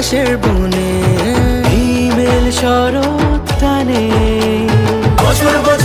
কাশের বনে হিমেল শরৎ বছর